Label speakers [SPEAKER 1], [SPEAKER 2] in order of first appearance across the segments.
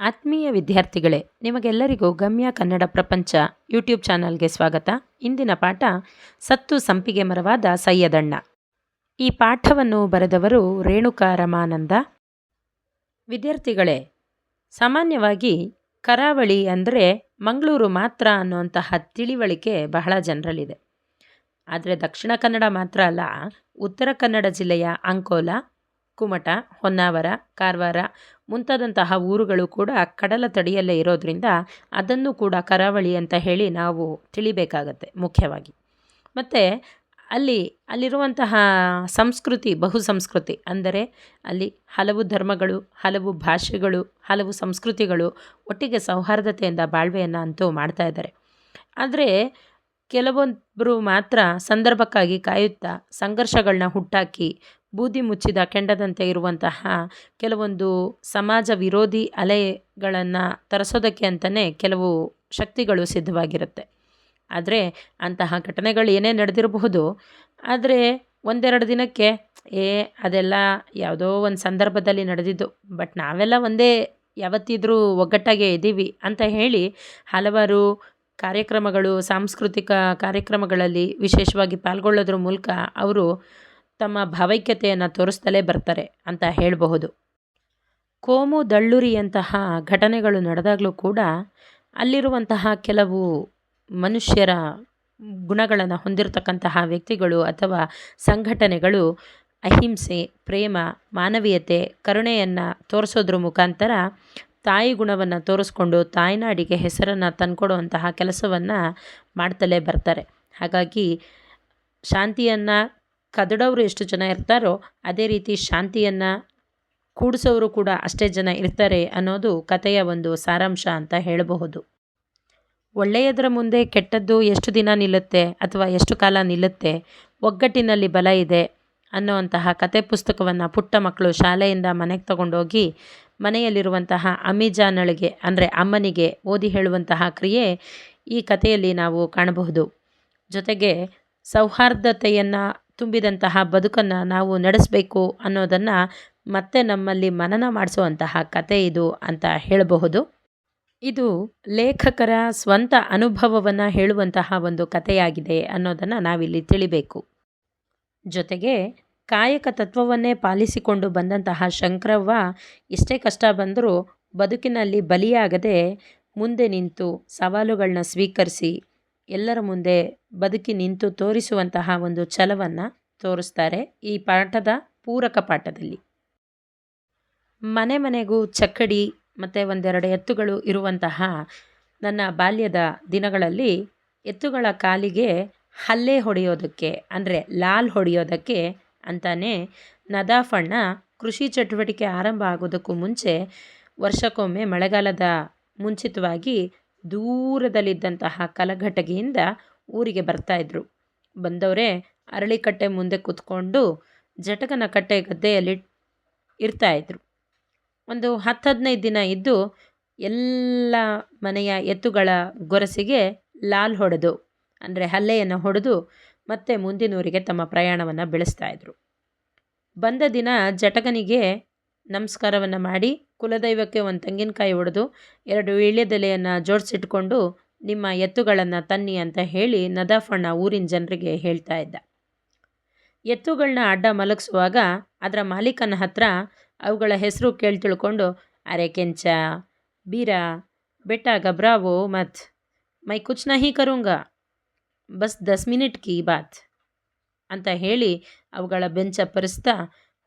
[SPEAKER 1] ಆತ್ಮೀಯ ವಿದ್ಯಾರ್ಥಿಗಳೇ, ನಿಮಗೆಲ್ಲರಿಗೂ ಗಮ್ಯ ಕನ್ನಡ ಪ್ರಪಂಚ ಯೂಟ್ಯೂಬ್ ಚಾನಲ್ಗೆ ಸ್ವಾಗತ. ಇಂದಿನ ಪಾಠ ಸತ್ತು ಸಂಪಿಗೆ ಮರವಾದ ಸೈಯದಣ್ಣ. ಈ ಪಾಠವನ್ನು ಬರೆದವರು ರೇಣುಕಾ ರಮಾನಂದ. ವಿದ್ಯಾರ್ಥಿಗಳೇ, ಸಾಮಾನ್ಯವಾಗಿ ಕರಾವಳಿ ಅಂದರೆ ಮಂಗಳೂರು ಮಾತ್ರ ಅನ್ನುವಂತಹ ತಿಳಿವಳಿಕೆ ಬಹಳ ಜನರಲ್ಲಿದೆ. ಆದರೆ ದಕ್ಷಿಣ ಕನ್ನಡ ಮಾತ್ರ ಅಲ್ಲ, ಉತ್ತರ ಕನ್ನಡ ಜಿಲ್ಲೆಯ ಅಂಕೋಲ, ಕುಮಟ, ಹೊನ್ನಾವರ, ಕಾರವಾರ ಮುಂತಾದಂತಹ ಊರುಗಳು ಕೂಡ ಕಡಲ ತಡಿಯಲ್ಲೇ ಇರೋದರಿಂದ ಅದನ್ನು ಕೂಡ ಕರಾವಳಿ ಅಂತ ಹೇಳಿ ನಾವು ತಿಳಿಬೇಕಾಗತ್ತೆ ಮುಖ್ಯವಾಗಿ. ಮತ್ತು ಅಲ್ಲಿ, ಅಲ್ಲಿರುವಂತಹ ಸಂಸ್ಕೃತಿ, ಬಹು ಸಂಸ್ಕೃತಿ ಅಂದರೆ ಅಲ್ಲಿ ಹಲವು ಧರ್ಮಗಳು, ಹಲವು ಭಾಷೆಗಳು, ಹಲವು ಸಂಸ್ಕೃತಿಗಳು ಒಟ್ಟಿಗೆ ಸೌಹಾರ್ದತೆಯಿಂದ ಬಾಳ್ವೆಯನ್ನು ಅಂತೂ ಮಾಡ್ತಾ ಇದ್ದಾರೆ. ಆದರೆ ಕೆಲವೊಬ್ಬರು ಮಾತ್ರ ಸಂದರ್ಭಕ್ಕಾಗಿ ಕಾಯುತ್ತಾ ಸಂಘರ್ಷಗಳನ್ನ ಹುಟ್ಟಾಕಿ ಬೂದಿ ಮುಚ್ಚಿದ ಕೆಂಡದಂತೆ ಇರುವಂತಹ ಕೆಲವೊಂದು ಸಮಾಜ ವಿರೋಧಿ ಅಲೆಗಳನ್ನು ತರಿಸೋದಕ್ಕೆ ಅಂತಲೇ ಕೆಲವು ಶಕ್ತಿಗಳು ಸಿದ್ಧವಾಗಿರುತ್ತೆ. ಆದರೆ ಅಂತಹ ಘಟನೆಗಳು ಏನೇ ನಡೆದಿರಬಹುದು, ಆದರೆ ಒಂದೆರಡು ದಿನಕ್ಕೆ, ಏ, ಅದೆಲ್ಲ ಯಾವುದೋ ಒಂದು ಸಂದರ್ಭದಲ್ಲಿ ನಡೆದಿದ್ದು, ಬಟ್ ನಾವೆಲ್ಲ ಒಂದೇ ಯಾವತ್ತಿದ್ರೂ ಒಗ್ಗಟ್ಟಾಗೇ ಇದ್ದೀವಿ ಅಂತ ಹೇಳಿ ಹಲವಾರು ಕಾರ್ಯಕ್ರಮಗಳು, ಸಾಂಸ್ಕೃತಿಕ ಕಾರ್ಯಕ್ರಮಗಳಲ್ಲಿ ವಿಶೇಷವಾಗಿ ಪಾಲ್ಗೊಳ್ಳೋದ್ರ ಮೂಲಕ ಅವರು ತಮ್ಮ ಭಾವೈಕ್ಯತೆಯನ್ನು ತೋರಿಸ್ತಲೇ ಬರ್ತಾರೆ ಅಂತ ಹೇಳಬಹುದು. ಕೋಮು ದಳ್ಳುರಿಯಂತಹ ಘಟನೆಗಳು ನಡೆದಾಗಲೂ ಕೂಡ ಅಲ್ಲಿರುವಂತಹ ಕೆಲವು ಮನುಷ್ಯರ ಗುಣಗಳನ್ನು ಹೊಂದಿರತಕ್ಕಂತಹ ವ್ಯಕ್ತಿಗಳು ಅಥವಾ ಸಂಘಟನೆಗಳು ಅಹಿಂಸೆ, ಪ್ರೇಮ, ಮಾನವೀಯತೆ, ಕರುಣೆಯನ್ನು ತೋರಿಸೋದ್ರ ಮುಖಾಂತರ ತಾಯಿ ಗುಣವನ್ನು ತೋರಿಸ್ಕೊಂಡು ತಾಯ್ನಾಡಿಗೆ ಹೆಸರನ್ನು ತಂದುಕೊಡುವಂತಹ ಕೆಲಸವನ್ನು ಮಾಡ್ತಲೇ ಬರ್ತಾರೆ. ಹಾಗಾಗಿ ಶಾಂತಿಯನ್ನು ಕದಡೋರು ಎಷ್ಟು ಜನ ಇರ್ತಾರೋ ಅದೇ ರೀತಿ ಶಾಂತಿಯನ್ನು ಕೂಡಿಸೋರು ಕೂಡ ಅಷ್ಟೇ ಜನ ಇರ್ತಾರೆ ಅನ್ನೋದು ಕಥೆಯ ಒಂದು ಸಾರಾಂಶ ಅಂತ ಹೇಳಬಹುದು. ಒಳ್ಳೆಯದರ ಮುಂದೆ ಕೆಟ್ಟದ್ದು ಎಷ್ಟು ದಿನ ನಿಲ್ಲುತ್ತೆ ಅಥವಾ ಎಷ್ಟು ಕಾಲ ನಿಲ್ಲುತ್ತೆ, ಒಗ್ಗಟ್ಟಿನಲ್ಲಿ ಬಲ ಇದೆ ಅನ್ನುವಂತಹ ಕತೆ ಪುಸ್ತಕವನ್ನು ಪುಟ್ಟ ಮಕ್ಕಳು ಶಾಲೆಯಿಂದ ಮನೆಗೆ ತಗೊಂಡೋಗಿ ಮನೆಯಲ್ಲಿರುವಂತಹ ಅಮಿಜಾನಳಿಗೆ ಅಂದರೆ ಅಮ್ಮನಿಗೆ ಓದಿ ಹೇಳುವಂತಹ ಕ್ರಿಯೆ ಈ ಕಥೆಯಲ್ಲಿ ನಾವು ಕಾಣಬಹುದು. ಜೊತೆಗೆ ಸೌಹಾರ್ದತೆಯನ್ನು ತುಂಬಿದಂತಹ ಬದುಕನ್ನು ನಾವು ನಡೆಸಬೇಕು ಅನ್ನೋದನ್ನು ಮತ್ತೆ ನಮ್ಮಲ್ಲಿ ಮನನ ಮಾಡಿಸುವಂತಹ ಕತೆ ಇದು ಅಂತ ಹೇಳಬಹುದು. ಇದು ಲೇಖಕರ ಸ್ವಂತ ಅನುಭವವನ್ನು ಹೇಳುವಂತಹ ಒಂದು ಕಥೆಯಾಗಿದೆ ಅನ್ನೋದನ್ನು ನಾವಿಲ್ಲಿ ತಿಳಿಬೇಕು. ಜೊತೆಗೆ ಕಾಯಕ ತತ್ವವನ್ನೇ ಪಾಲಿಸಿಕೊಂಡು ಬಂದಂತಹ ಶಂಕರವ್ವ ಎಷ್ಟೇ ಕಷ್ಟ ಬಂದರೂ ಬದುಕಿನಲ್ಲಿ ಬಲಿಯಾಗದೆ ಮುಂದೆ ನಿಂತು ಸವಾಲುಗಳನ್ನ ಸ್ವೀಕರಿಸಿ ಎಲ್ಲರ ಮುಂದೆ ಬದುಕಿ ನಿಂತು ತೋರಿಸುವಂತಹ ಒಂದು ಛಲವನ್ನು ತೋರಿಸ್ತಾರೆ ಈ ಪಾಠದ ಪೂರಕ ಪಾಠದಲ್ಲಿ. ಮನೆ ಮನೆಗೂ ಚಕ್ಕಡಿ ಮತ್ತು ಒಂದೆರಡು ಎತ್ತುಗಳು ಇರುವಂತಹ ನನ್ನ ಬಾಲ್ಯದ ದಿನಗಳಲ್ಲಿ ಎತ್ತುಗಳ ಕಾಲಿಗೆ ಹಲ್ಲೆ ಹೊಡೆಯೋದಕ್ಕೆ ಅಂದರೆ ಲಾಲ್ ಹೊಡೆಯೋದಕ್ಕೆ ಅಂತಾನೆ ನದಾಫಣ್ಣ ಕೃಷಿ ಚಟುವಟಿಕೆ ಆರಂಭ ಆಗೋದಕ್ಕೂ ಮುಂಚೆ ವರ್ಷಕ್ಕೊಮ್ಮೆ ಮಳೆಗಾಲದ ಮುಂಚಿತವಾಗಿ ದೂರದಲ್ಲಿದ್ದಂತಹ ಕಲಘಟಗಿಯಿಂದ ಊರಿಗೆ ಬರ್ತಾಯಿದ್ರು ಬಂದವರೇ ಅರಳಿಕಟ್ಟೆ ಮುಂದೆ ಕೂತ್ಕೊಂಡು ಜಟಕನ ಕಟ್ಟೆ ಗದ್ದೆಯಲ್ಲಿ ಇರ್ತಾಯಿದ್ರು ಒಂದು ಹತ್ತು ಹದಿನೈದು ದಿನ ಇದ್ದು ಎಲ್ಲ ಮನೆಯ ಎತ್ತುಗಳ ಗೊರಸಿಗೆ ಲಾಲ್ ಹೊಡೆದು, ಅಂದರೆ ಹಲ್ಲೆಯನ್ನು ಹೊಡೆದು ಮತ್ತೆ ಮುಂದಿನೂರಿಗೆ ತಮ್ಮ ಪ್ರಯಾಣವನ್ನು ಬೆಳೆಸ್ತಾಯಿದ್ರು ಬಂದ ದಿನ ಜಟಕನಿಗೆ ನಮಸ್ಕಾರವನ್ನು ಮಾಡಿ ಕುಲದೈವಕ್ಕೆ ಒಂದು ತೆಂಗಿನಕಾಯಿ ಹೊಡೆದು ಎರಡು ವೀಳ್ಯದೆಲೆಯನ್ನು ಜೋಡಿಸಿಟ್ಕೊಂಡು ನಿಮ್ಮ ಎತ್ತುಗಳನ್ನು ತನ್ನಿ ಅಂತ ಹೇಳಿ ನದಾಫಣ್ಣ ಊರಿನ ಜನರಿಗೆ ಹೇಳ್ತಾ ಇದ್ದ. ಎತ್ತುಗಳನ್ನ ಅಡ್ಡ ಮಲಗಿಸುವಾಗ ಅದರ ಮಾಲೀಕನ ಹತ್ರ ಅವುಗಳ ಹೆಸರು ಕೇಳಿ ತಿಳ್ಕೊಂಡು, ಅರೆ ಕೆಂಚ, ಬೀರ, ಬೆಟ್ಟ, ಗಬ್ರಾವೋ, ಮತ್, ಮೈ ಕುಚ್ ನಹಿ ಕರುಂಗ, ಬಸ್ ದಸ್ ಮಿನಿಟ್ ಕಿ ಬಾತ್ ಅಂತ ಹೇಳಿ ಅವುಗಳ ಬೆಂಚ ಪರಿಸ್ತಾ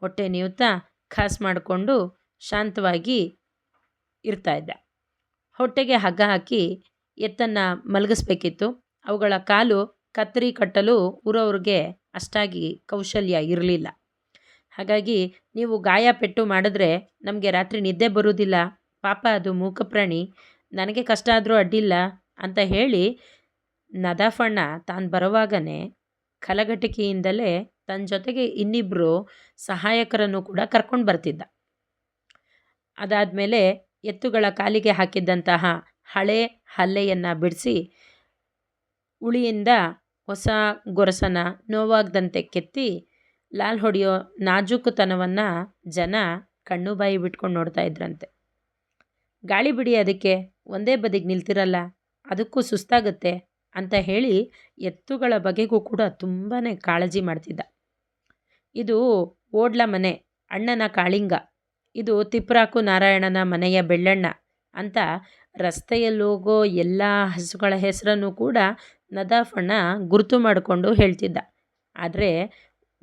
[SPEAKER 1] ಹೊಟ್ಟೆ ನೀವುತ್ತಾ ಖಾಸ್ ಮಾಡಿಕೊಂಡು ಶಾಂತವಾಗಿ ಇರ್ತಾ ಇದ್ದ. ಹೊಟ್ಟೆಗೆ ಹಗ್ಗ ಹಾಕಿ ಎತ್ತನ್ನು ಮಲಗಿಸ್ಬೇಕಿತ್ತು. ಅವುಗಳ ಕಾಲು ಕತ್ತರಿ ಕಟ್ಟಲು ಊರವ್ರಿಗೆ ಅಷ್ಟಾಗಿ ಕೌಶಲ್ಯ ಇರಲಿಲ್ಲ. ಹಾಗಾಗಿ ನೀವು ಗಾಯ ಪೆಟ್ಟು ಮಾಡಿದ್ರೆ ನಮಗೆ ರಾತ್ರಿ ನಿದ್ದೆ ಬರುವುದಿಲ್ಲ. ಪಾಪ ಅದು ಮೂಕ ಪ್ರಾಣಿ ನನಗೆ ಕಷ್ಟ ಆದರೂ ಅಡ್ಡಿಲ್ಲ ಅಂತ ಹೇಳಿ ನದಾಫಣ್ಣ ತಾನು ಬರುವಾಗನೇ ಕಲಘಟಕಿಯಿಂದಲೇ ತನ್ನ ಜೊತೆಗೆ ಇನ್ನಿಬ್ಬರು ಸಹಾಯಕರನ್ನು ಕೂಡ ಕರ್ಕೊಂಡು ಬರ್ತಿದ್ದ. ಅದಾದಮೇಲೆ ಎತ್ತುಗಳ ಕಾಲಿಗೆ ಹಾಕಿದ್ದಂತಹ ಹಳೆ ಹಲ್ಲೆಯನ್ನು ಬಿಡಿಸಿ ಉಳಿಯಿಂದ ಹೊಸ ಗೊರಸನ ನೋವಾಗದಂತೆ ಕೆತ್ತಿ ಲಾಲ್ ಹೊಡೆಯೋ ನಾಜೂಕುತನವನ್ನು ಜನ ಕಣ್ಣು ಬಾಯಿ ಬಿಟ್ಕೊಂಡು ನೋಡ್ತಾ ಇದ್ರಂತೆ. ಗಾಳಿ ಬಿಡಿ ಅದಕ್ಕೆ, ಒಂದೇ ಬದಿಗೆ ನಿಲ್ತಿರಲ್ಲ, ಅದಕ್ಕೂ ಸುಸ್ತಾಗುತ್ತೆ ಅಂತ ಹೇಳಿ ಎತ್ತುಗಳ ಬಗೆಗೂ ಕೂಡ ತುಂಬಾ ಕಾಳಜಿ ಮಾಡ್ತಿದ್ದ. ಇದು ಓಡ್ಲ ಮನೆ, ಅಣ್ಣನ ಕಾಳಿಂಗ. ಇದು ತಿಪ್ರಾಕು ನಾರಾಯಣನ ಮನೆಯ ಬೆಳ್ಳಣ್ಣ ಅಂತ ರಸ್ತೆಯಲ್ಲೋಗೋ ಎಲ್ಲ ಹಸುಗಳ ಹೆಸರನ್ನು ಕೂಡ ನದಾಫಣ್ಣ ಗುರುತು ಮಾಡಿಕೊಂಡು ಹೇಳ್ತಿದ್ದ. ಆದರೆ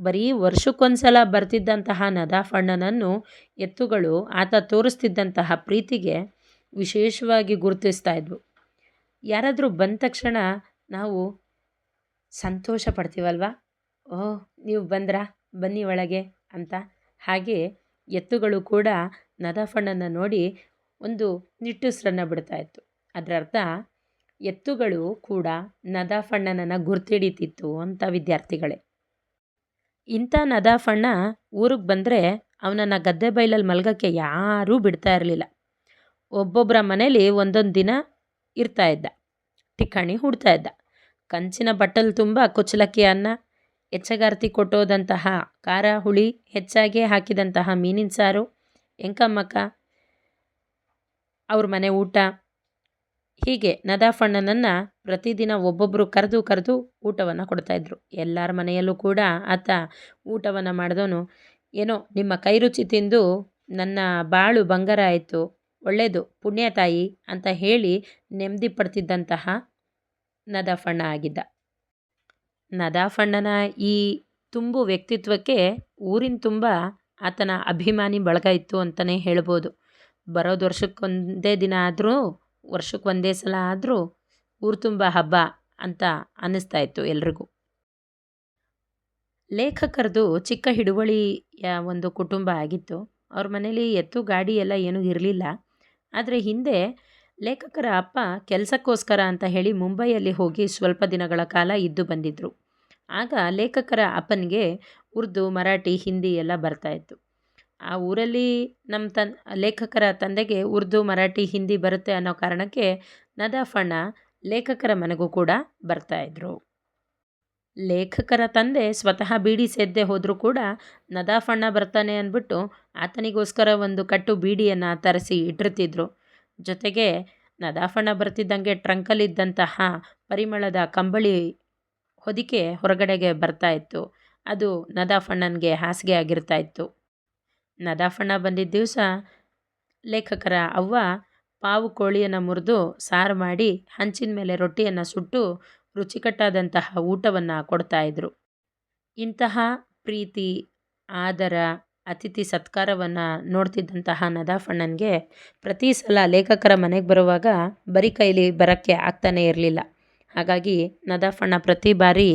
[SPEAKER 1] ಬರೀ ವರ್ಷಕ್ಕೊಂದ್ಸಲ ಬರ್ತಿದ್ದಂತಹ ನದಾಫಣ್ಣನನ್ನು ಎತ್ತುಗಳು ಆತ ತೋರಿಸ್ತಿದ್ದಂತಹ ಪ್ರೀತಿಗೆ ವಿಶೇಷವಾಗಿ ಗುರುತಿಸ್ತಾ ಇದ್ವು. ಯಾರಾದರೂ ಬಂದ ತಕ್ಷಣ ನಾವು ಸಂತೋಷ ಪಡ್ತೀವಲ್ವಾ? ಓಹ್, ನೀವು ಬಂದ್ರಾ? ಬನ್ನಿ ಒಳಗೆ ಅಂತ ಹಾಗೆ ಎತ್ತುಗಳು ಕೂಡ ನದಾಫಣ್ಣನ್ನು ನೋಡಿ ಒಂದು ನಿಟ್ಟುಸಿರನ್ನು ಬಿಡ್ತಾ ಇತ್ತು. ಅದರ ಅರ್ಥ, ಎತ್ತುಗಳು ಕೂಡ ನದಾಫಣ್ಣನನ್ನು ಗುರ್ತಿಡಿತಿತ್ತು ಅಂತ ವಿದ್ಯಾರ್ಥಿಗಳೇ. ಇಂಥ ನದಾಫಣ್ಣ ಊರಿಗೆ ಬಂದರೆ ಅವನನ್ನು ಗದ್ದೆ ಬೈಲಲ್ಲಿ ಮಲ್ಗೋಕ್ಕೆ ಯಾರೂ ಬಿಡ್ತಾ ಇರಲಿಲ್ಲ. ಒಬ್ಬೊಬ್ಬರ ಮನೇಲಿ ಒಂದೊಂದು ದಿನ ಇರ್ತಾ ಇದ್ದ ಠಿಕಾಣಿ ಹುಡ್ತಾ ಇದ್ದ. ಕಂಚಿನ ಬಟ್ಟಲು ತುಂಬ ಕುಚ್ಚಲಕ್ಕಿ ಅನ್ನ ಎಚ್ಚಗಾರ್ತಿ ಕೊಟ್ಟೋದಂತಹ ಖಾರ ಹುಳಿ, ಹೆಚ್ಚಾಗಿ ಹಾಕಿದಂತಹ ಮೀನಿನ ಸಾರು ಎಂಕಮ್ಮಕ್ಕ ಅವ್ರ ಮನೆ ಊಟ. ಹೀಗೆ ನದಾಫಣ್ಣನನ್ನು ಪ್ರತಿದಿನ ಒಬ್ಬೊಬ್ಬರು ಕರೆದು ಕರೆದು ಊಟವನ್ನು ಕೊಡ್ತಾಯಿದ್ರು ಎಲ್ಲರ ಮನೆಯಲ್ಲೂ ಕೂಡ ಆತ ಊಟವನ್ನು ಮಾಡಿದವನು ಏನೋ ನಿಮ್ಮ ಕೈ ರುಚಿ ತಿಂದು ನನ್ನ ಬಾಳು ಬಂಗಾರ ಆಯಿತು ಒಳ್ಳೆಯದು ಪುಣ್ಯ ತಾಯಿ ಅಂತ ಹೇಳಿ ನೆಮ್ಮದಿ ಪಡ್ತಿದ್ದಂತಹ ನದಾಫಣ್ಣ ಆಗಿದ್ದ. ನದಾಫಣ್ಣನ ಈ ತುಂಬು ವ್ಯಕ್ತಿತ್ವಕ್ಕೆ ಊರಿನ ತುಂಬ ಆತನ ಅಭಿಮಾನಿ ಬಳಗ ಇತ್ತು ಅಂತಲೇ ಹೇಳ್ಬೋದು. ಬರೋದು ವರ್ಷಕ್ಕೊಂದೇ ದಿನ ಆದರೂ ವರ್ಷಕ್ಕೆ ಒಂದೇ ಸಲ ಆದರೂ ಊರು ತುಂಬ ಹಬ್ಬ ಅಂತ ಅನ್ನಿಸ್ತಾ ಇತ್ತು ಎಲ್ರಿಗೂ. ಲೇಖಕರದು ಚಿಕ್ಕ ಹಿಡುವಳಿಯ ಒಂದು ಕುಟುಂಬ ಆಗಿತ್ತು. ಅವ್ರ ಮನೇಲಿ ಎತ್ತು ಗಾಡಿ ಎಲ್ಲ ಏನೂ ಇರಲಿಲ್ಲ. ಆದರೆ ಹಿಂದೆ ಲೇಖಕರ ಅಪ್ಪ ಕೆಲಸಕ್ಕೋಸ್ಕರ ಅಂತ ಹೇಳಿ ಮುಂಬೈಯಲ್ಲಿ ಹೋಗಿ ಸ್ವಲ್ಪ ದಿನಗಳ ಕಾಲ ಇದ್ದು ಬಂದಿದ್ದರು ಆಗ ಲೇಖಕರ ಅಪ್ಪನಿಗೆ ಉರ್ದು, ಮರಾಠಿ, ಹಿಂದಿ ಎಲ್ಲ ಬರ್ತಾಯಿತ್ತು ಆ ಊರಲ್ಲಿ ನಮ್ಮ ತನ್, ಲೇಖಕರ ತಂದೆಗೆ ಉರ್ದು, ಮರಾಠಿ, ಹಿಂದಿ ಬರುತ್ತೆ ಅನ್ನೋ ಕಾರಣಕ್ಕೆ ನದಾಫಣ್ಣ ಲೇಖಕರ ಮನೆಗೂ ಕೂಡ ಬರ್ತಾಯಿದ್ರು ಲೇಖಕರ ತಂದೆ ಸ್ವತಃ ಬೀಡಿ ಸೇದ್ದೆ ಹೋದರೂ ಕೂಡ ನದಾಫಣ್ಣ ಬರ್ತಾನೆ ಅಂದ್ಬಿಟ್ಟು ಆತನಿಗೋಸ್ಕರ ಒಂದು ಕಟ್ಟು ಬೀಡಿಯನ್ನು ತರಿಸಿ ಇಟ್ಟಿರ್ತಿದ್ರು. ಜೊತೆಗೆ ನದಾಫಣ್ಣ ಬರ್ತಿದ್ದಂಗೆ ಟ್ರಂಕಲ್ಲಿದ್ದಂತಹ ಪರಿಮಳದ ಕಂಬಳಿ ಹೊದಿಕೆ ಹೊರಗಡೆಗೆ ಬರ್ತಾ ಇತ್ತು. ಅದು ನದಾಫಣ್ಣನಿಗೆ ಹಾಸಿಗೆ ಆಗಿರ್ತಾ ಇತ್ತು. ನದಾಫಣ್ಣ ಬಂದಿದ್ದ ದಿವಸ ಲೇಖಕರ ಅವ್ವ ಪಾವು ಕೋಳಿಯನ್ನು ಮುರಿದು ಸಾರು ಮಾಡಿ ಹಂಚಿನ ಮೇಲೆ ರೊಟ್ಟಿಯನ್ನು ಸುಟ್ಟು ರುಚಿಕಟ್ಟಾದಂತಹ ಊಟವನ್ನು ಕೊಡ್ತಾಯಿದ್ರು ಇಂತಹ ಪ್ರೀತಿ, ಆದರ ಅತಿಥಿ ಸತ್ಕಾರವನ್ನು ನೋಡ್ತಿದ್ದಂತಹ ನದಾಫಣ್ಣನಿಗೆ ಪ್ರತಿ ಸಲ ಲೇಖಕರ ಮನೆಗೆ ಬರುವಾಗ ಬರೀ ಕೈಲಿ ಬರೋಕ್ಕೆ ಆಗ್ತಾನೇ ಇರಲಿಲ್ಲ. ಹಾಗಾಗಿ ನದಾಫಣ್ಣ ಪ್ರತಿ ಬಾರಿ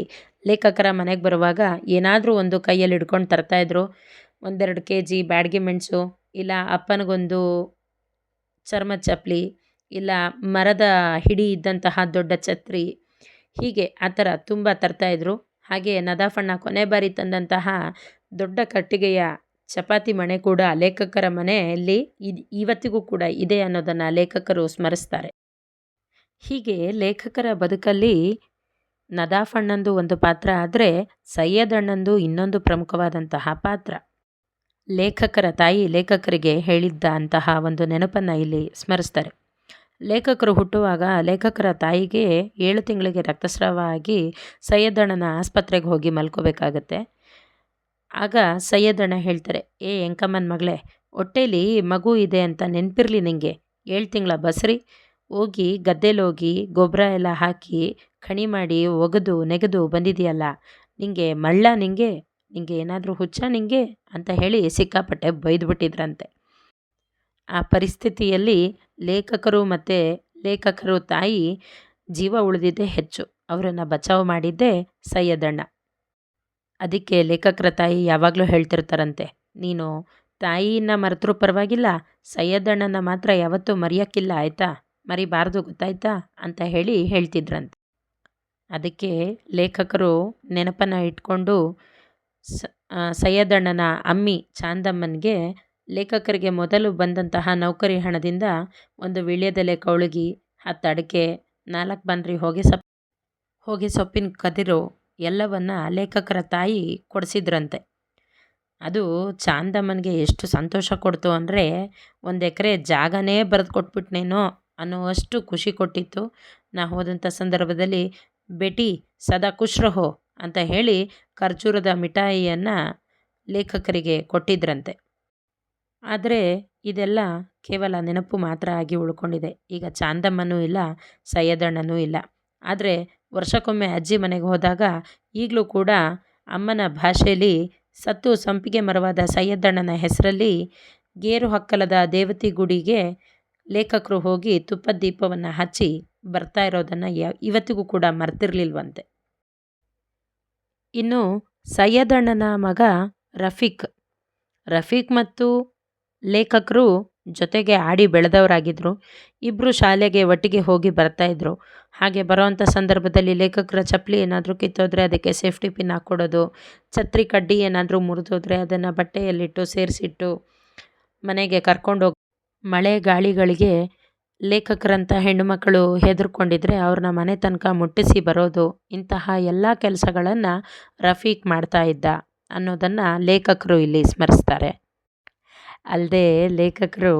[SPEAKER 1] ಲೇಖಕರ ಮನೆಗೆ ಬರುವಾಗ ಏನಾದರೂ ಒಂದು ಕೈಯಲ್ಲಿ ಹಿಡ್ಕೊಂಡು ತರ್ತಾಯಿದ್ರು ಒಂದೆರಡು ಕೆ ಜಿ ಬ್ಯಾಡ್ಗೆ ಮೆಣಸು, ಇಲ್ಲ ಅಪ್ಪನಿಗೊಂದು ಚರ್ಮದ ಚಪ್ಪಲಿ ಇಲ್ಲ ಮರದ ಹಿಡಿ ಇದ್ದಂತಹ ದೊಡ್ಡ ಛತ್ರಿ, ಹೀಗೆ ಆ ಥರ ತುಂಬ ತರ್ತಾಯಿದ್ರು ಹಾಗೆ ನದಾಫಣ್ಣ ಕೊನೆ ಬಾರಿ ತಂದಂತಹ ದೊಡ್ಡ ಕಟ್ಟಿಗೆಯ ಚಪಾತಿ ಮಣೆ ಕೂಡ ಲೇಖಕರ ಮನೆಯಲ್ಲಿ ಇದು ಇವತ್ತಿಗೂ ಕೂಡ ಇದೆ ಅನ್ನೋದನ್ನು ಲೇಖಕರು ಸ್ಮರಿಸ್ತಾರೆ. ಹೀಗೆ ಲೇಖಕರ ಬದುಕಲ್ಲಿ ನದಾಫಣ್ಣಂದು ಒಂದು ಪಾತ್ರ ಆದರೆ ಸೈಯದ್ ಅಣ್ಣಂದು ಇನ್ನೊಂದು ಪ್ರಮುಖವಾದಂತಹ ಪಾತ್ರ. ಲೇಖಕರ ತಾಯಿ ಲೇಖಕರಿಗೆ ಹೇಳಿದ್ದ ಅಂತಹ ಒಂದು ನೆನಪನ್ನು ಇಲ್ಲಿ ಸ್ಮರಿಸ್ತಾರೆ. ಲೇಖಕರು ಹುಟ್ಟುವಾಗ ಲೇಖಕರ ತಾಯಿಗೆ ಏಳು ತಿಂಗಳಿಗೆ ರಕ್ತಸ್ರಾವ ಆಗಿ ಸೈಯದಣ್ಣನ ಆಸ್ಪತ್ರೆಗೆ ಹೋಗಿ ಮಲ್ಕೋಬೇಕಾಗತ್ತೆ. ಆಗ ಸೈಯದಣ್ಣ ಹೇಳ್ತಾರೆ, ಏ ಎಂಕಮ್ಮನ ಮಗಳೇ, ಹೊಟ್ಟೇಲಿ ಮಗು ಇದೆ ಅಂತ ನೆನಪಿರಲಿ ನಿಂಗೆ. ಏಳು ತಿಂಗಳ ಬಸ್ರಿ, ಹೋಗಿ ಗದ್ದೆಲೋಗಿ ಗೊಬ್ಬರ ಎಲ್ಲ ಹಾಕಿ ಖಣಿ ಮಾಡಿ ಒಗೆದು ನೆಗೆದು ಬಂದಿದೆಯಲ್ಲ, ನಿಂಗೆ ಮಳ್ಳ ನಿಂಗೆ ನಿಂಗೆ ಏನಾದರೂ ಹುಚ್ಚ ನಿಂಗೆ ಅಂತ ಹೇಳಿ ಸಿಕ್ಕಾಪಟ್ಟೆ ಬೈದ್ಬಿಟ್ಟಿದ್ರಂತೆ. ಆ ಪರಿಸ್ಥಿತಿಯಲ್ಲಿ ಲೇಖಕರು ಮತ್ತು ಲೇಖಕರು ತಾಯಿ ಜೀವ ಉಳಿದಿದ್ದೇ ಹೆಚ್ಚು. ಅವರನ್ನು ಬಚಾವ್ ಮಾಡಿದ್ದೇ ಸೈಯದಣ್ಣ ಅದಕ್ಕೆ ಲೇಖಕರ ತಾಯಿ ಯಾವಾಗಲೂ ಹೇಳ್ತಿರ್ತಾರಂತೆ, ನೀನು ತಾಯಿನ ಮರೆತರೂ ಪರವಾಗಿಲ್ಲ, ಸೈಯದಣ್ಣನ ಮಾತ್ರ ಯಾವತ್ತೂ ಮರೆಯೋಕ್ಕಿಲ್ಲ, ಆಯಿತಾ? ಮರಿಬಾರ್ದು, ಗೊತ್ತಾಯ್ತಾ? ಅಂತ ಹೇಳಿ ಹೇಳ್ತಿದ್ರಂತೆ. ಅದಕ್ಕೆ ಲೇಖಕರು ನೆನಪನ್ನು ಇಟ್ಕೊಂಡು ಸ ಸೈಯದಣ್ಣನ ಅಮ್ಮಿ ಚಾಂದಮ್ಮನಿಗೆ ಲೇಖಕರಿಗೆ ಮೊದಲು ಬಂದಂತಹ ನೌಕರಿ ಹಣದಿಂದ ಒಂದು ವಿಳ್ಯದೆಲೆ ಕೌಳಗಿ, ಹತ್ತು ಅಡಿಕೆ, ನಾಲ್ಕು ಬಂದ್ರಿ ಹೊಗೆ ಸೊಪ್ಪು, ಹೊಗೆ ಸೊಪ್ಪಿನ ಕದಿರು ಎಲ್ಲವನ್ನು ಲೇಖಕರ ತಾಯಿ ಕೊಡಿಸಿದ್ರಂತೆ. ಅದು ಚಾಂದಮ್ಮನಿಗೆ ಎಷ್ಟು ಸಂತೋಷ ಕೊಡ್ತು ಅಂದರೆ, ಒಂದು ಎಕರೆ ಜಾಗನೇ ಬರೆದು ಕೊಟ್ಬಿಟ್ನೇನೋ ಅನ್ನುವಷ್ಟು ಖುಷಿ ಕೊಟ್ಟಿತ್ತು. ನಾ ಹೋದಂಥ ಸಂದರ್ಭದಲ್ಲಿ, ಬೆಟಿ, ಸದಾ ಖುಷ್ ರಹೋ ಅಂತ ಹೇಳಿ ಖರ್ಜೂರದ ಮಿಠಾಯಿಯನ್ನು ಲೇಖಕರಿಗೆ ಕೊಟ್ಟಿದ್ರಂತೆ. ಆದರೆ, ಇದೆಲ್ಲ ಕೇವಲ ನೆನಪು ಮಾತ್ರ ಆಗಿ ಉಳ್ಕೊಂಡಿದೆ. ಈಗ ಚಾಂದಮ್ಮನೂ ಇಲ್ಲ, ಸೈಯದಣ್ಣನೂ ಇಲ್ಲ. ಆದರೆ ವರ್ಷಕ್ಕೊಮ್ಮೆ ಅಜ್ಜಿ ಮನೆಗೆ ಹೋದಾಗ ಈಗಲೂ ಕೂಡ ಅಮ್ಮನ ಭಾಷೆಯಲ್ಲಿ ಸತ್ತು ಸಂಪಿಗೆ ಮರವಾದ ಸೈಯದ್ದಣ್ಣನ ಹೆಸರಲ್ಲಿ ಗೇರು ಹಕ್ಕಲದ ದೇವತಿ ಗುಡಿಗೆ ಲೇಖಕರು ಹೋಗಿ ತುಪ್ಪದ ದೀಪವನ್ನು ಹಚ್ಚಿ ಬರ್ತಾ ಇರೋದನ್ನು ಇವತ್ತಿಗೂ ಕೂಡ ಮರ್ತಿರ್ಲಿಲ್ವಂತೆ. ಇನ್ನು ಸೈಯದಣ್ಣನ ಮಗ ರಫೀಕ್. ರಫೀಕ್ ಮತ್ತು ಲೇಖಕರು ಜೊತೆಗೆ ಆಡಿ ಬೆಳೆದವರಾಗಿದ್ದರು ಇಬ್ಬರು ಶಾಲೆಗೆ ಒಟ್ಟಿಗೆ ಹೋಗಿ ಬರ್ತಾಯಿದ್ರು ಹಾಗೆ ಬರೋವಂಥ ಸಂದರ್ಭದಲ್ಲಿ ಲೇಖಕರ ಚಪ್ಪಲಿ ಏನಾದರೂ ಕಿತ್ತೋದ್ರೆ ಅದಕ್ಕೆ ಸೇಫ್ಟಿ ಪಿನ್ ಹಾಕ್ಕೊಡೋದು, ಛತ್ರಿ ಕಡ್ಡಿ ಏನಾದರೂ ಮುರಿದೋದ್ರೆ ಅದನ್ನು ಬಟ್ಟೆಯಲ್ಲಿಟ್ಟು ಸೇರಿಸಿಟ್ಟು ಮನೆಗೆ ಕರ್ಕೊಂಡೋಗಿ ಮಳೆ ಗಾಳಿಗಳಿಗೆ ಲೇಖಕರಂಥ ಹೆಣ್ಣುಮಕ್ಕಳು ಹೆದರ್ಕೊಂಡಿದ್ರೆ ಅವ್ರನ್ನ ಮನೆ ತನಕ ಮುಟ್ಟಿಸಿ ಬರೋದು, ಇಂತಹ ಎಲ್ಲ ಕೆಲಸಗಳನ್ನು ರಫೀಕ್ ಮಾಡ್ತಾ ಇದ್ದ ಅನ್ನೋದನ್ನು ಲೇಖಕರು ಇಲ್ಲಿ ಸ್ಮರಿಸ್ತಾರೆ. ಅಲ್ಲದೆ ಲೇಖಕರು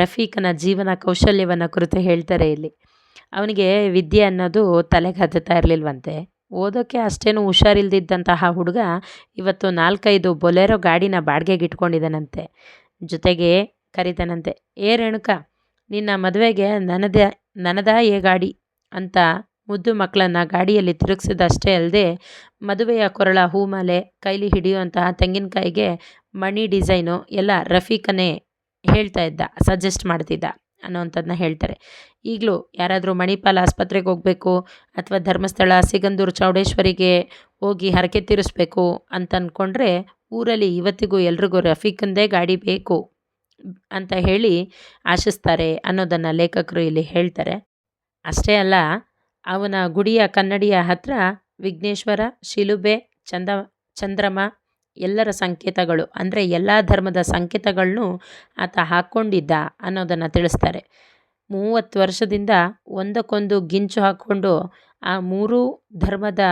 [SPEAKER 1] ರಫೀಕನ ಜೀವನ ಕೌಶಲ್ಯವನ್ನು ಕುರಿತು ಹೇಳ್ತಾರೆ ಇಲ್ಲಿ. ಅವನಿಗೆ ವಿದ್ಯೆ ಅನ್ನೋದು ತಲೆಗೆ ಹತ್ತುತ್ತಾ ಇರಲಿಲ್ವಂತೆ. ಓದೋಕ್ಕೆ ಅಷ್ಟೇನು ಹುಷಾರಿಲ್ದಿದ್ದಂತಹ ಹುಡುಗ ಇವತ್ತು ನಾಲ್ಕೈದು ಬೊಲೆರೋ ಗಾಡಿನ ಬಾಡಿಗೆಗೆ ಇಟ್ಕೊಂಡಿದ್ದಾನಂತೆ ಜೊತೆಗೆ ಕರೀತಾನಂತೆ, ಏ ರೇಣುಕ, ನಿನ್ನ ಮದುವೆಗೆ ನನ್ನದೇ ನನದ ಏ ಗಾಡಿ ಅಂತ ಮುದ್ದು ಮಕ್ಕಳನ್ನು ಗಾಡಿಯಲ್ಲಿ ತಿರುಗಿಸಿದಷ್ಟೇ ಅಲ್ಲದೆ ಮದುವೆಯ ಕೊರಳ, ಹೂಮಾಲೆ, ಕೈಲಿ ಹಿಡಿಯುವಂತಹ ತೆಂಗಿನಕಾಯಿಗೆ ಮಣಿ ಡಿಸೈನು ಎಲ್ಲ ರಫೀಕನೇ ಹೇಳ್ತಾ ಇದ್ದ, ಸಜೆಸ್ಟ್ ಮಾಡ್ತಿದ್ದ. ಅನ್ನೋವಂಥದ್ದನ್ನ ಹೇಳ್ತಾರೆ. ಈಗಲೂ ಯಾರಾದರೂ ಮಣಿಪಾಲ್ ಆಸ್ಪತ್ರೆಗೆ ಹೋಗಬೇಕು ಅಥವಾ ಧರ್ಮಸ್ಥಳ, ಸಿಗಂದೂರು ಚೌಡೇಶ್ವರಿಗೆ ಹೋಗಿ ಹರಕೆ ತೀರಿಸ್ಬೇಕು ಅಂತ ಅಂದ್ಕೊಂಡ್ರೆ ಊರಲ್ಲಿ ಇವತ್ತಿಗೂ ಎಲ್ರಿಗೂ ರಫೀಕಂದೇ ಗಾಡಿ ಬೇಕು ಅಂತ ಹೇಳಿ ಆಶಿಸ್ತಾರೆ ಅನ್ನೋದನ್ನು ಲೇಖಕರು ಇಲ್ಲಿ ಹೇಳ್ತಾರೆ. ಅಷ್ಟೇ ಅಲ್ಲ, ಅವನ ಗುಡಿಯ ಕನ್ನಡಿಯ ಹತ್ರ ವಿಘ್ನೇಶ್ವರ, ಶಿಲುಬೆ, ಚಂದ, ಚಂದ್ರಮ ಎಲ್ಲರ ಸಂಕೇತಗಳು, ಅಂದರೆ ಎಲ್ಲ ಧರ್ಮದ ಸಂಕೇತಗಳನ್ನೂ ಆತ ಹಾಕ್ಕೊಂಡಿದ್ದ ಅನ್ನೋದನ್ನು ತಿಳಿಸ್ತಾರೆ. ಮೂವತ್ತು ವರ್ಷದಿಂದ ಒಂದಕ್ಕೊಂದು ಗಿಂಚು ಹಾಕ್ಕೊಂಡು ಆ ಮೂರೂ ಧರ್ಮದ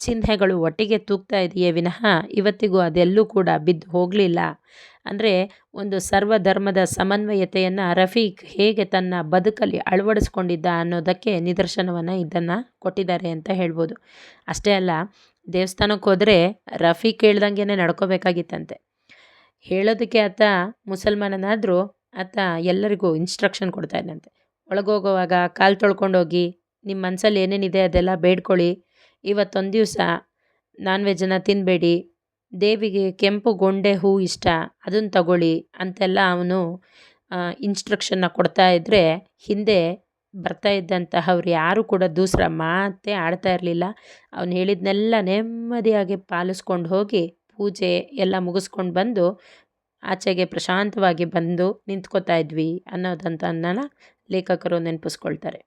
[SPEAKER 1] ಚಿಹ್ನೆಗಳು ಒಟ್ಟಿಗೆ ತೂಗ್ತಾ ಇದೆಯೇ ವಿನಃ ಇವತ್ತಿಗೂ ಅದೆಲ್ಲೂ ಕೂಡ ಬಿದ್ದು ಹೋಗಲಿಲ್ಲ. ಅಂದರೆ ಒಂದು ಸರ್ವಧರ್ಮದ ಸಮನ್ವಯತೆಯನ್ನು ರಫೀಕ್ ಹೇಗೆ ತನ್ನ ಬದುಕಲ್ಲಿ ಅಳವಡಿಸ್ಕೊಂಡಿದ್ದ ಅನ್ನೋದಕ್ಕೆ ನಿದರ್ಶನವನ್ನು ಇದನ್ನು ಕೊಟ್ಟಿದ್ದಾರೆ ಅಂತ ಹೇಳ್ಬೋದು. ಅಷ್ಟೇ ಅಲ್ಲ ದೇವಸ್ಥಾನಕ್ಕೆ ಹೋದರೆ ರಫಿ ಕೇಳ್ದಂಗೆ ನಡ್ಕೋಬೇಕಾಗಿತ್ತಂತೆ. ಹೇಳೋದಕ್ಕೆ ಆತ ಮುಸಲ್ಮಾನನಾದರೂ ಆತ ಎಲ್ಲರಿಗೂ ಇನ್ಸ್ಟ್ರಕ್ಷನ್ ಕೊಡ್ತಾ ಇದ್ದಂತೆ ಒಳಗೋಗುವಾಗ ಕಾಲು ತೊಳ್ಕೊಂಡೋಗಿ ನಿಮ್ಮ ಮನಸ್ಸಲ್ಲಿ ಏನೇನಿದೆ ಅದೆಲ್ಲ ಬೇಡ್ಕೊಳ್ಳಿ. ಇವತ್ತೊಂದು ದಿವಸ ನಾನ್ ವೆಜ್ಜನ್ನು ತಿನ್ನಬೇಡಿ ದೇವಿಗೆ ಕೆಂಪು ಗೊಂಡೆ ಹೂ ಇಷ್ಟ ಅದನ್ನು ತಗೊಳ್ಳಿ ಅಂತೆಲ್ಲ ಅವನು ಇನ್ಸ್ಟ್ರಕ್ಷನ್ನ ಕೊಡ್ತಾ ಇದ್ದರೆ ಹಿಂದೆ ಬರ್ತಾ ಇದ್ದಂತಹವ್ರು ಯಾರೂ ಕೂಡ ದೂಸರ ಮಾತೇ ಆಡ್ತಾ ಇರಲಿಲ್ಲ. ಅವನು ಹೇಳಿದ್ನೆಲ್ಲ ನೆಮ್ಮದಿಯಾಗಿ ಪಾಲಿಸ್ಕೊಂಡು ಹೋಗಿ ಪೂಜೆ ಎಲ್ಲ ಮುಗಿಸ್ಕೊಂಡು ಬಂದು ಆಚೆಗೆ ಪ್ರಶಾಂತವಾಗಿ ಬಂದು ನಿಂತ್ಕೋತಾ ಇದ್ವಿ ಅನ್ನೋದಂತನ್ನ ಲೇಖಕರು ನೆನಪಿಸ್ಕೊಳ್ತಾರೆ.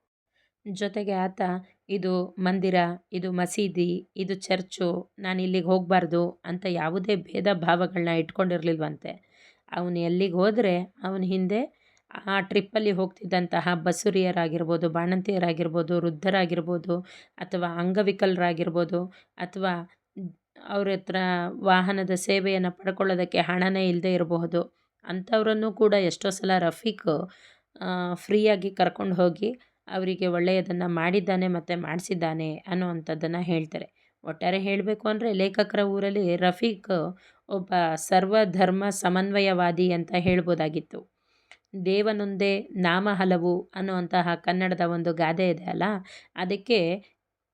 [SPEAKER 1] ಜೊತೆಗೆ ಆತ, ಇದು ಮಂದಿರ, ಇದು ಮಸೀದಿ, ಇದು ಚರ್ಚು, ನಾನು ಇಲ್ಲಿಗೆ ಹೋಗಬಾರ್ದು ಅಂತ ಯಾವುದೇ ಭೇದ ಭಾವಗಳನ್ನ ಇಟ್ಕೊಂಡಿರಲಿಲ್ವಂತೆ. ಅವನು ಎಲ್ಲಿಗೆ ಹೋದರೆ ಅವನ ಹಿಂದೆ ಆ ಟ್ರಿಪ್ಪಲ್ಲಿ ಹೋಗ್ತಿದ್ದಂತಹ ಬಸುರಿಯರಾಗಿರ್ಬೋದು, ಬಾಣಂತಿಯರಾಗಿರ್ಬೋದು, ವೃದ್ಧರಾಗಿರ್ಬೋದು ಅಥವಾ ಅಂಗವಿಕಲರಾಗಿರ್ಬೋದು ಅಥವಾ ಅವ್ರ ಹತ್ರ ವಾಹನದ ಸೇವೆಯನ್ನು ಪಡ್ಕೊಳ್ಳೋದಕ್ಕೆ ಹಣನೇ ಇಲ್ಲದೆ ಇರಬಹುದು, ಅಂಥವ್ರನ್ನು ಕೂಡ ಎಷ್ಟೋ ಸಲ ರಫೀಕ್ ಫ್ರೀಯಾಗಿ ಕರ್ಕೊಂಡು ಹೋಗಿ ಅವರಿಗೆ ಒಳ್ಳೆಯದನ್ನು ಮಾಡಿದ್ದಾನೆ ಮತ್ತು ಮಾಡಿಸಿದ್ದಾನೆ ಅನ್ನುವಂಥದ್ದನ್ನು ಹೇಳ್ತಾರೆ. ಒಟ್ಟಾರೆ ಹೇಳಬೇಕು ಅಂದರೆ ಲೇಖಕರ ಊರಲ್ಲಿ ರಫೀಕ್ ಒಬ್ಬ ಸರ್ವಧರ್ಮ ಸಮನ್ವಯವಾದಿ ಅಂತ ಹೇಳ್ಬೋದಾಗಿತ್ತು. ದೇವನೊಂದೇ ನಾಮ ಹಲವು ಅನ್ನುವಂತಹ ಕನ್ನಡದ ಒಂದು ಗಾದೆ ಇದೆ ಅಲ್ಲ? ಅದಕ್ಕೆ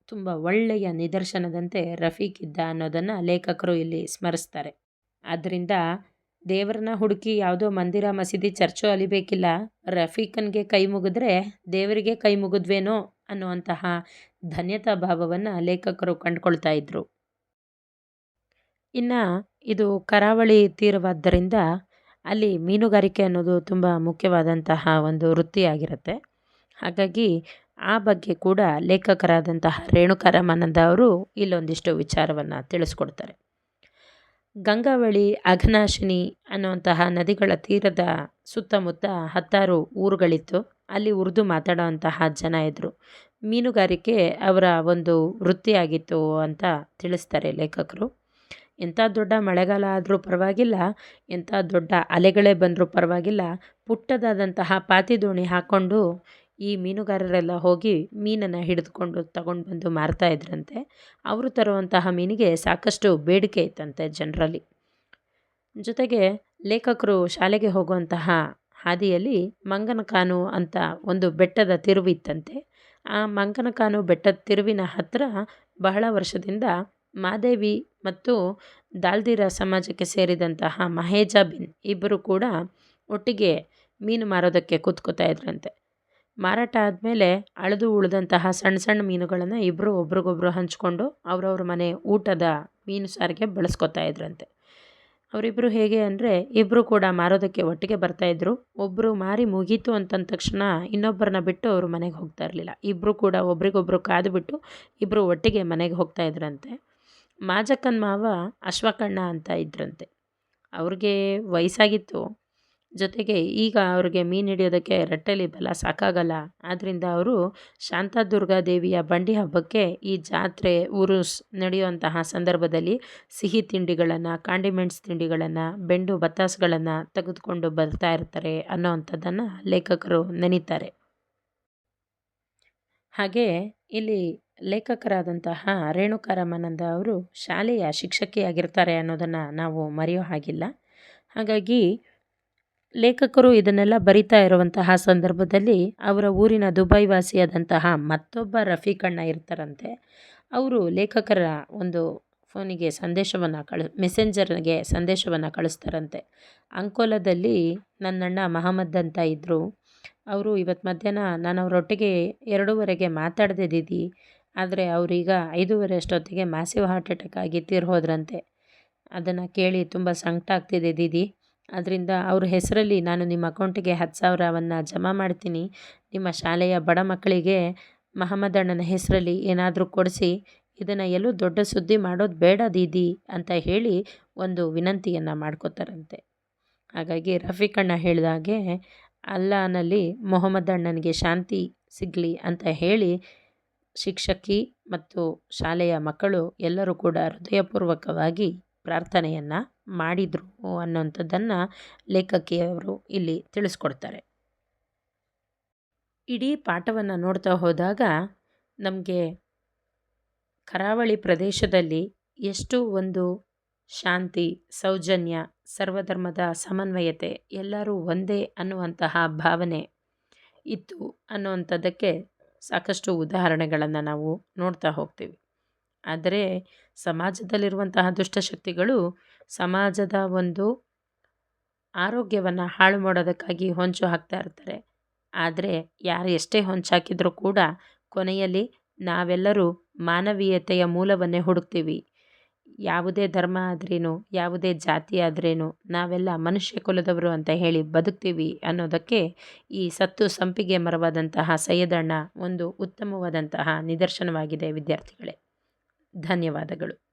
[SPEAKER 1] ತುಂಬ ಒಳ್ಳೆಯ ನಿದರ್ಶನದಂತೆ ರಫೀಕ್ ಇದ್ದ ಅನ್ನೋದನ್ನು ಲೇಖಕರು ಇಲ್ಲಿ ಸ್ಮರಿಸ್ತಾರೆ. ಆದ್ದರಿಂದ ದೇವರನ್ನ ಹುಡುಕಿ ಯಾವುದೋ ಮಂದಿರ ಮಸೀದಿ ಚರ್ಚೋ ಅಲಿಬೇಕಿಲ್ಲ, ರಫೀಕನ್ಗೆ ಕೈ ಮುಗಿದ್ರೆ ದೇವರಿಗೆ ಕೈ ಮುಗಿದ್ವೇನೋ ಅನ್ನುವಂತಹ ಧನ್ಯತಾ ಭಾವವನ್ನು ಲೇಖಕರು ಕಂಡುಕೊಳ್ತಾ ಇದ್ದರು ಇನ್ನು ಇದು ಕರಾವಳಿ ತೀರವಾದ್ದರಿಂದ ಅಲ್ಲಿ ಮೀನುಗಾರಿಕೆ ಅನ್ನೋದು ತುಂಬ ಮುಖ್ಯವಾದಂತಹ ಒಂದು ವೃತ್ತಿಯಾಗಿರುತ್ತೆ. ಹಾಗಾಗಿ ಆ ಬಗ್ಗೆ ಕೂಡ ಲೇಖಕರಾದಂತಹ ರೇಣುಕಾ ರಾಮಾನಂದ ಅವರು ಇಲ್ಲೊಂದಿಷ್ಟು ವಿಚಾರವನ್ನು ತಿಳಿಸ್ಕೊಡ್ತಾರೆ. ಗಂಗಾವಳಿ, ಅಘನಾಶಿನಿ ಅನ್ನುವಂತಹ ನದಿಗಳ ತೀರದ ಸುತ್ತಮುತ್ತ ಹತ್ತಾರು ಊರುಗಳಿತ್ತು. ಅಲ್ಲಿ ಉರ್ದು ಮಾತಾಡುವಂತಹ ಜನ ಇದ್ದರು ಮೀನುಗಾರಿಕೆ ಅವರ ಒಂದು ವೃತ್ತಿಯಾಗಿತ್ತು ಅಂತ ತಿಳಿಸ್ತಾರೆ ಲೇಖಕರು. ಎಂಥ ದೊಡ್ಡ ಮಳೆಗಾಲ ಆದರೂ ಪರವಾಗಿಲ್ಲ ಎಂಥ ದೊಡ್ಡ ಅಲೆಗಳೇ ಬಂದರೂ ಪರವಾಗಿಲ್ಲ. ಪುಟ್ಟದಾದಂತಹ ಪಾತಿ ದೋಣಿ ಹಾಕ್ಕೊಂಡು ಈ ಮೀನುಗಾರರೆಲ್ಲ ಹೋಗಿ ಮೀನನ್ನು ಹಿಡಿದುಕೊಂಡು ತಗೊಂಡು ಬಂದು ಮಾರ್ತಾ ಇದ್ರಂತೆ. ಅವರು ತರುವಂತಹ ಮೀನಿಗೆ ಸಾಕಷ್ಟು ಬೇಡಿಕೆ ಇತ್ತಂತೆ ಜನರಲ್ಲಿ. ಜೊತೆಗೆ ಲೇಖಕರು ಶಾಲೆಗೆ ಹೋಗುವಂತಹ ಹಾದಿಯಲ್ಲಿ ಮಂಗನಕಾನು ಅಂತ ಒಂದು ಬೆಟ್ಟದ ತಿರುವಿತ್ತಂತೆ. ಆ ಮಂಗನಕಾನು ಬೆಟ್ಟದ ತಿರುವಿನ ಹತ್ತಿರ ಬಹಳ ವರ್ಷದಿಂದ ಮಾದೇವಿ ಮತ್ತು ದಾಲ್ದಿರ ಸಮಾಜಕ್ಕೆ ಸೇರಿದಂತಹ ಮಹೇಜಾ ಬಿನ್ ಇಬ್ಬರು ಕೂಡ ಒಟ್ಟಿಗೆ ಮೀನು ಮಾರೋದಕ್ಕೆ ಕೂತ್ಕೋತಾ ಇದ್ರಂತೆ. ಮಾರಾಟ ಆದಮೇಲೆ ಅಳೆದು ಉಳಿದಂತಹ ಸಣ್ಣ ಸಣ್ಣ ಮೀನುಗಳನ್ನು ಇಬ್ಬರು ಒಬ್ರಿಗೊಬ್ರು ಹಂಚ್ಕೊಂಡು ಅವ್ರವ್ರ ಮನೆ ಊಟದ ಮೀನು ಸಾರಿಗೆ ಬಳಸ್ಕೊತಾ ಇದ್ರಂತೆ. ಅವರಿಬ್ಬರು ಹೇಗೆ ಅಂದರೆ ಇಬ್ಬರು ಕೂಡ ಮಾರೋದಕ್ಕೆ ಒಟ್ಟಿಗೆ ಬರ್ತಾಯಿದ್ರು ಒಬ್ಬರು ಮಾರಿ ಮುಗೀತು ಅಂತಂದ ತಕ್ಷಣ ಇನ್ನೊಬ್ಬರನ್ನ ಬಿಟ್ಟು ಅವರು ಮನೆಗೆ ಹೋಗ್ತಾ ಇರಲಿಲ್ಲ. ಇಬ್ಬರು ಕೂಡ ಒಬ್ರಿಗೊಬ್ರು ಕಾದುಬಿಟ್ಟು ಇಬ್ಬರು ಒಟ್ಟಿಗೆ ಮನೆಗೆ ಹೋಗ್ತಾ ಇದ್ರಂತೆ. ಮಾಜಕ್ಕನ ಮಾವ ಅಶ್ವಕಣ್ಣ ಅಂತ ಇದ್ರಂತೆ. ಅವ್ರಿಗೆ ವಯಸ್ಸಾಗಿತ್ತು. ಜೊತೆಗೆ ಈಗ ಅವ್ರಿಗೆ ಮೀನು ಹಿಡಿಯೋದಕ್ಕೆ ರಟ್ಟೆಲಿ ಬಲ ಸಾಕಾಗಲ್ಲ. ಆದ್ದರಿಂದ ಅವರು ಶಾಂತಾದುರ್ಗಾ ದೇವಿಯ ಬಂಡಿ ಹಬ್ಬಕ್ಕೆ ಈ ಜಾತ್ರೆ, ಉರುಸ್ ನಡೆಯುವಂತಹ ಸಂದರ್ಭದಲ್ಲಿ ಸಿಹಿ ತಿಂಡಿಗಳನ್ನು, ಕಾಂಡಿಮೆಂಟ್ಸ್ ತಿಂಡಿಗಳನ್ನು, ಬೆಂಡು ಬತ್ತಾಸುಗಳನ್ನು ತೆಗೆದುಕೊಂಡು ಬರ್ತಾ ಇರ್ತಾರೆ ಅನ್ನೋವಂಥದ್ದನ್ನು ಲೇಖಕರು ನೆನೀತಾರೆ. ಹಾಗೆ ಇಲ್ಲಿ ಲೇಖಕರಾದಂತಹ ರೇಣುಕಾ ರಾಮಾನಂದ ಅವರು ಶಾಲೆಯ ಶಿಕ್ಷಕಿಯಾಗಿರ್ತಾರೆ ಅನ್ನೋದನ್ನು ನಾವು ಮರೆಯೋ ಹಾಗಿಲ್ಲ. ಹಾಗಾಗಿ ಲೇಖಕರು ಇದನ್ನೆಲ್ಲ ಬರಿತಾ ಇರುವಂತಹ ಸಂದರ್ಭದಲ್ಲಿ ಅವರ ಊರಿನ ದುಬೈ ವಾಸಿಯಾದಂತಹ ಮತ್ತೊಬ್ಬ ರಫೀಕಣ್ಣ ಇರ್ತಾರಂತೆ. ಅವರು ಲೇಖಕರ ಒಂದು ಫೋನಿಗೆ ಸಂದೇಶವನ್ನು ಕಳ, ಮೆಸೆಂಜರ್ಗೆ ಸಂದೇಶವನ್ನು ಕಳಿಸ್ತಾರಂತೆ. ಅಂಕೋಲದಲ್ಲಿ ನನ್ನಣ್ಣ ಮಹಮ್ಮದ್ ಅಂತ ಇದ್ದರು ಅವರು ಇವತ್ತು ಮಧ್ಯಾಹ್ನ ನಾನು ಅವರೊಟ್ಟಿಗೆ ಎರಡೂವರೆಗೆ ಮಾತಾಡದೆ ಆದರೆ ಅವರೀಗ ಐದೂವರೆ ಅಷ್ಟೊತ್ತಿಗೆ ಮ್ಯಾಸಿವ್ ಹಾರ್ಟ್ ಅಟ್ಯಾಕ್ ಆಗಿ ತೀರ್ಹೋದ್ರಂತೆ. ಅದನ್ನು ಕೇಳಿ ತುಂಬ ಸಂಕಟ ಆಗ್ತಿದೆ ದೀದಿ. ಅದರಿಂದ ಅವ್ರ ಹೆಸರಲ್ಲಿ ನಾನು ನಿಮ್ಮ ಅಕೌಂಟಿಗೆ ಹತ್ತು ಸಾವಿರವನ್ನು ಜಮಾ ಮಾಡ್ತೀನಿ. ನಿಮ್ಮ ಶಾಲೆಯ ಬಡ ಮಕ್ಕಳಿಗೆ ಮಹಮ್ಮದ್ ಅಣ್ಣನ ಹೆಸರಲ್ಲಿ ಏನಾದರೂ ಕೊಡಿಸಿ, ಇದನ್ನು ಎಲ್ಲೂ ದೊಡ್ಡ ಸುದ್ದಿ ಮಾಡೋದು ಬೇಡ ದೀದಿ ಅಂತ ಹೇಳಿ ಒಂದು ವಿನಂತಿಯನ್ನು ಮಾಡ್ಕೋತಾರಂತೆ. ಹಾಗಾಗಿ ರಫೀಕ್ ಅಣ್ಣ ಹೇಳಿದಾಗೆ ಅಲ್ಲಾನಲ್ಲಿ ಮೊಹಮ್ಮದ್ ಅಣ್ಣನಿಗೆ ಶಾಂತಿ ಸಿಗಲಿ ಅಂತ ಹೇಳಿ ಶಿಕ್ಷಕಿ ಮತ್ತು ಶಾಲೆಯ ಮಕ್ಕಳು ಎಲ್ಲರೂ ಕೂಡ ಹೃದಯಪೂರ್ವಕವಾಗಿ ಪ್ರಾರ್ಥನೆಯನ್ನು ಮಾಡಿದರು ಅನ್ನೋಂಥದ್ದನ್ನು ಲೇಖಕಿಯವರು ಇಲ್ಲಿ ತಿಳಿಸ್ಕೊಡ್ತಾರೆ. ಇಡೀ ಪಾಠವನ್ನು ನೋಡ್ತಾ ಹೋದಾಗ ನಮಗೆ ಕರಾವಳಿ ಪ್ರದೇಶದಲ್ಲಿ ಎಷ್ಟು ಒಂದು ಶಾಂತಿ, ಸೌಜನ್ಯ, ಸರ್ವಧರ್ಮದ ಸಮನ್ವಯತೆ ಎಲ್ಲರೂ ಒಂದೇ ಅನ್ನುವಂತಹ ಭಾವನೆ ಇತ್ತು ಅನ್ನುವಂಥದ್ದಕ್ಕೆ ಸಾಕಷ್ಟು ಉದಾಹರಣೆಗಳನ್ನು ನಾವು ನೋಡ್ತಾ ಹೋಗ್ತೀವಿ. ಆದರೆ ಸಮಾಜದಲ್ಲಿರುವಂತಹ ದುಷ್ಟಶಕ್ತಿಗಳು ಸಮಾಜದ ಒಂದು ಆರೋಗ್ಯವನ್ನು ಹಾಳು ಮಾಡೋದಕ್ಕಾಗಿ ಹೊಂಚು ಹಾಕ್ತಾ ಇರ್ತಾರೆ. ಆದರೆ ಯಾರು ಎಷ್ಟೇ ಹೊಂಚಾಕಿದರೂ ಕೂಡ ಕೊನೆಯಲ್ಲಿ ನಾವೆಲ್ಲರೂ ಮಾನವೀಯತೆಯ ಮೂಲವನ್ನೇ ಹುಡುಕ್ತೀವಿ. ಯಾವುದೇ ಧರ್ಮ ಆದ್ರೇನು, ಯಾವುದೇ ಜಾತಿ ಆದ್ರೇನು, ನಾವೆಲ್ಲ ಮನುಷ್ಯ ಕುಲದವರು ಅಂತ ಹೇಳಿ ಬದುಕ್ತೀವಿ ಅನ್ನೋದಕ್ಕೆ ಈ ಸತ್ತು ಸಂಪಿಗೆ ಮರವಾದಂತಹ ಸೈಯದಣ್ಣ ಒಂದು ಉತ್ತಮವಾದಂತಹ ನಿದರ್ಶನವಾಗಿದೆ, ವಿದ್ಯಾರ್ಥಿಗಳೇ. ಧನ್ಯವಾದಗಳು.